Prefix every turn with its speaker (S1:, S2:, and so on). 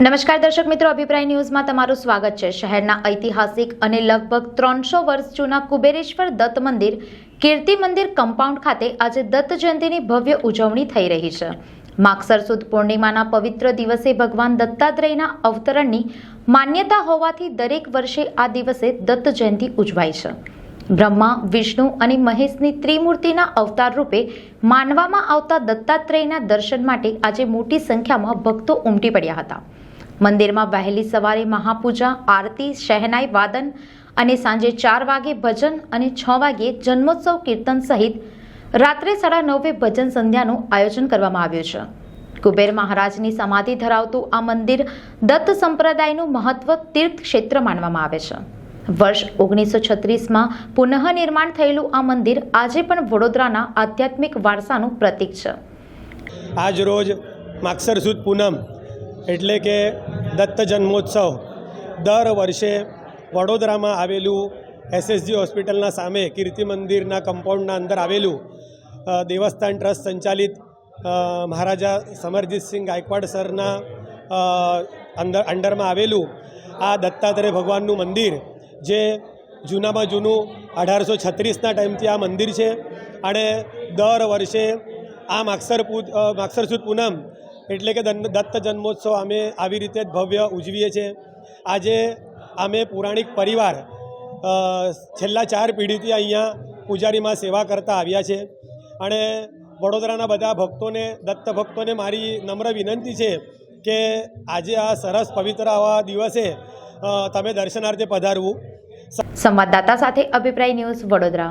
S1: નમસ્કાર દર્શક મિત્રો, અભિપ્રાય ન્યૂઝમાં તમારું સ્વાગત છે. શહેરના ઐતિહાસિક અને લગભગ ત્રણસો વર્ષ જૂના કુબેરેશ્વર દત્ત મંદિર, કીર્તિ મંદિર કમ્પાઉન્ડ ખાતે આજે દત્ત જયંતિની ભવ્ય ઉજવણી થઈ રહી છે. માગસર સુદ પૂર્ણિમાના પવિત્ર દિવસે ભગવાન દત્તાત્રેયના અવતરણની માન્યતા હોવાથી દરેક વર્ષે આ દિવસે દત્ત જયંતિ ઉજવાય છે. બ્રહ્મા, વિષ્ણુ અને મહેશની ત્રિમૂર્તિના અવતાર રૂપે માનવામાં આવતા દત્તાત્રેયના દર્શન માટે આજે મોટી સંખ્યામાં ભક્તો ઉમટી પડ્યા હતા. મંદિરમાં વહેલી સવારે મહાપૂજા, આરતી, શહેનાઈ, વાદન અને સાંજે ચાર વાગે ભજન અને છ વાગે જન્મોત્સવ કીર્તન સહિત રાત્રે સાડા નવે ભજન સંધ્યાનું આયોજન કરવામાં આવ્યું છે. કુબેર મહારાજની સમાધિ ધરાવતું આ મંદિર દત્ત સંપ્રદાયનું મહત્વ તીર્થ ક્ષેત્ર માનવામાં આવે છે. વર્ષ ઓગણીસો છત્રીસમાં પુનઃનિર્માણ થયેલું આ મંદિર આજે પણ વડોદરાના આધ્યાત્મિક વારસાનું પ્રતીક છે.
S2: આજ રોજ માગસર સુદ પૂનમ એટલે કે દત્ત જન્મોત્સવ દર વર્ષે વડોદરામાં આવેલું એસએસજી હોસ્પિટલના સામે કીર્તિ મંદિરના કમ્પાઉન્ડના અંદર આવેલું દેવસ્થાન ટ્રસ્ટ સંચાલિત મહારાજા સમરજીતસિંહ ગાયકવાડ સરના અંદર અંડરમાં આવેલું આ દત્તાત્રેય ભગવાનનું મંદિર જે જૂનામાં જૂનું અઢારસો છત્રીસના ટાઈમથી આ મંદિર છે. અને દર વર્ષે આ માગસર પૂ અ, પૂનમ એટલે કે દત્ત જન્મોત્સવ અમે આવી રીતે ભવ્ય ઉજવીએ છીએ. આજે અમે પુરાણિક પરિવાર છેલ્લા ચાર પેઢીથી અહીંયા પૂજારીમાં સેવા કરતા આવ્યા છે. અને વડોદરાના બધા ભક્તોને, દત્ત ભક્તોને મારી નમ્ર વિનંતી છે કે આજે આ સરસ પવિત્ર આવા દિવસે તમે દર્શનાર્થે પધારવું.
S1: સંવાદદાતા સાથે અભિપ્રાય ન્યૂઝ વડોદરા.